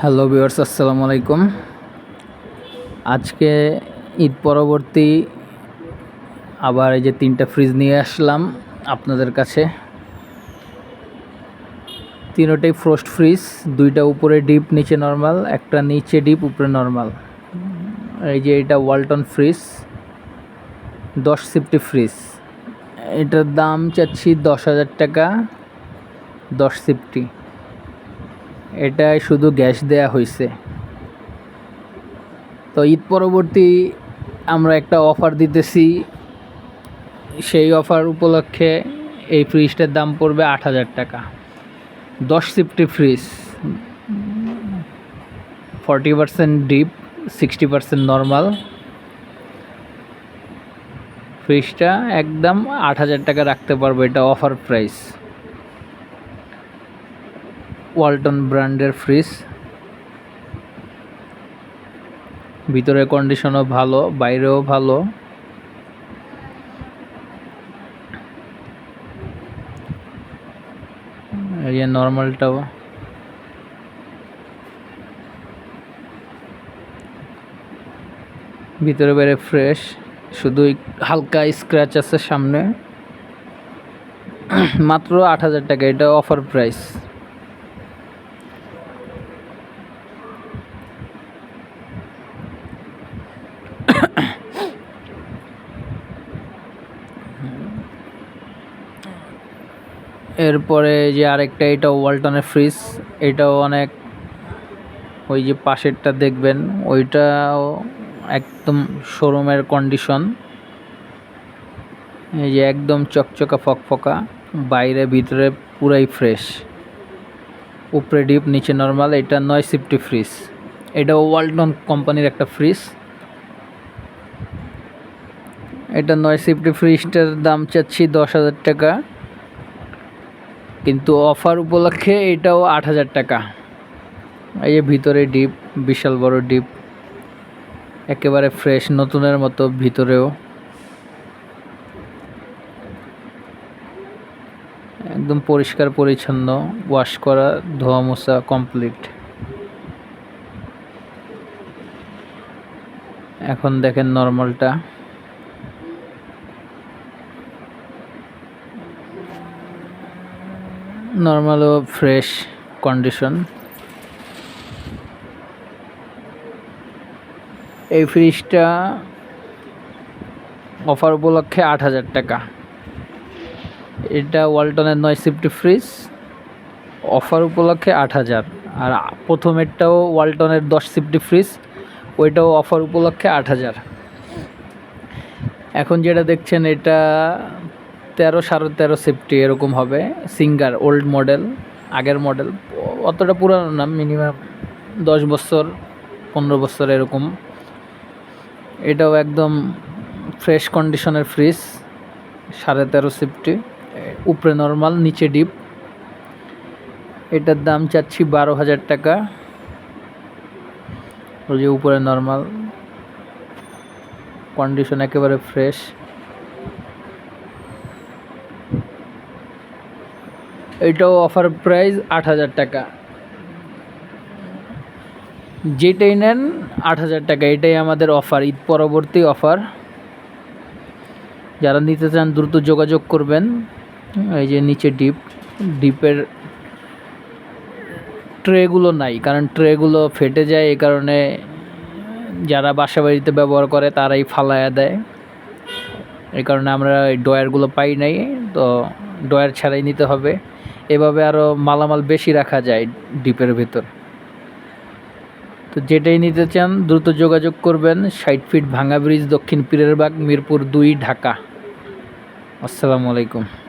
Hello viewers, আসসালামু আলাইকুম। আজকে ঈদ পরবর্তী আবার এই যে তিনটা ফ্রিজ নিয়ে আসলাম আপনাদের কাছে। তিনোটাই ফ্রোস্ট ফ্রিজ দুইটা উপরে ডিপ নিচে নর্মাল একটা নিচে ডিপ উপরে নর্মাল এই যে এটা ওয়ালটন ফ্রিজ দশ সিফটি ফ্রিজ এটার দাম চাচ্ছি দশ হাজার টাকা, দশ সিফটি এটায় শুধু গ্যাস দেয়া হয়েছে তো ঈদ পরবর্তী আমরা একটা অফার দিতেছি। সেই অফার উপলক্ষে এই ফ্রিজটার দাম পড়বে আট হাজার টাকা। দশ CFT fridge, forty percent deep, sixty percent normal. ফ্রিজটা একদম আট হাজার টাকা রাখতে পারব এটা অফার প্রাইস। ওয়ালটন ব্র্যান্ডের ফ্রিজ। ভিতরে কন্ডিশনও ভালো, বাইরেও ভালো। নর্মালটাও ভিতরে বাইরে ফ্রেশ শুধু হালকা স্ক্র্যাচ আছে সামনে। মাত্র আট হাজার টাকা, এটা অফার প্রাইস এরপরে যে আরেকটা এটা ওয়ালটনের ফ্রিজ, এটাও অনেক, ওই যে পাশেরটা দেখবেন, ওইটাও একদম শোরুমের কন্ডিশন। এই যে একদম চকচকা ফকফকা, বাইরে, ভিতরে পুরাই ফ্রেশ। উপরে ডিপ, নিচে নর্মাল, এটা নয় সিফটি ফ্রিজ। এটা ওয়ালটন কোম্পানির একটা ফ্রিজ। এটা নয় সিফটি ফ্রিজটার দাম চাচ্ছি দশ হাজার টাকা। কিন্তু অফার উপলক্ষে এটাও আট হাজার টাকা। এই যে ভিতরে ডিপ, বিশাল বড় ডিপ। একেবারে ফ্রেশ, নতুনের মতো ভিতরেও। একদম পরিষ্কার, পরিচ্ছন্ন ওয়াশ করা, ধোয়া, মোছা কমপ্লিট এখন দেখেন নর্মালটা নর্মালও ফ্রেশ কন্ডিশন এই ফ্রিজটা অফার উপলক্ষে আট হাজার টাকা। এটা ওয়ালটনের নয় সিফটি ফ্রিজ অফার উপলক্ষে আট হাজার। আর প্রথমেরটাও ওয়ালটনের দশ সিফটি ফ্রিজ ওইটাও অফার উপলক্ষে আট হাজার। এখন যেটা দেখছেন, এটা তেরো, সাড়ে তেরো সেফটি এরকম হবে। সিঙ্গার ওল্ড মডেল আগের মডেল অতটা পুরানো না মিনিমাম দশ বছর, পনেরো বছর এরকম। এটাও একদম ফ্রেশ কন্ডিশনের ফ্রিজ সাড়ে তেরো সেফটি উপরে নর্মাল নিচে ডিপ এটার দাম চাচ্ছি বারো হাজার টাকা। ওই যে উপরে নর্মাল কন্ডিশন একেবারে ফ্রেশ এটাও অফার প্রাইস আট হাজার টাকা। যেটাই নেন আট হাজার টাকা, এটাই আমাদের অফার ঈদ পরবর্তী অফার যারা নিতে চান, দ্রুত যোগাযোগ করবেন। এই যে নিচে ডিপ ডিপের ট্রেগুলো নাই, কারণ ট্রেগুলো ফেটে যায়, এই কারণে যারা বাসা বাড়িতে ব্যবহার করে, তারাই ফালায়া দেয়। এই কারণে আমরা এই ডয়ারগুলো পাই নাই, তো ডয়ার ছাড়াই নিতে হবে। এভাবে আরও মালামাল বেশি রাখা যায় ডিপের ভেতর। তো যেটাই নিতে চান, দ্রুত যোগাযোগ করবেন। ষাট ফিট ভাঙা ব্রিজ দক্ষিণ পীরেরবাগ মিরপুর দুই, ঢাকা। আসসালামু আলাইকুম।